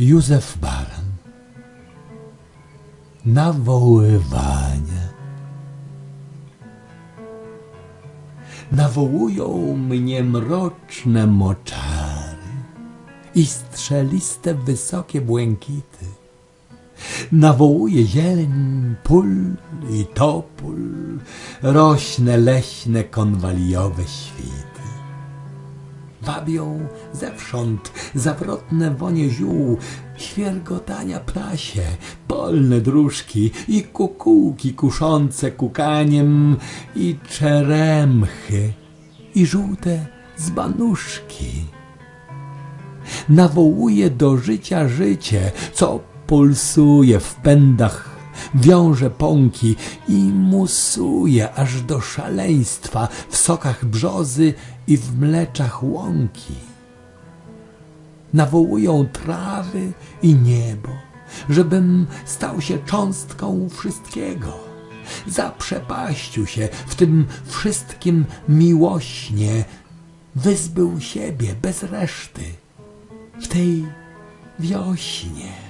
Józef Baran Nawoływanie Nawołują mnie mroczne moczary i strzeliste wysokie błękity. Nawołuje zieleń, pól i topól, rośne leśne konwaliowe świty. Wabią zewsząd zawrotne wonie ziół, świergotania prasie, polne dróżki i kukułki kuszące kukaniem i czeremchy i żółte zbanuszki. Nawołuje do życia życie, co pulsuje w pędach, wiąże pąki i musuje aż do szaleństwa w sokach brzozy i w mleczach łąki. Nawołują trawy i niebo, żebym stał się cząstką wszystkiego. Zaprzepaścił się w tym wszystkim miłośnie, wyzbył siebie bez reszty w tej wiośnie.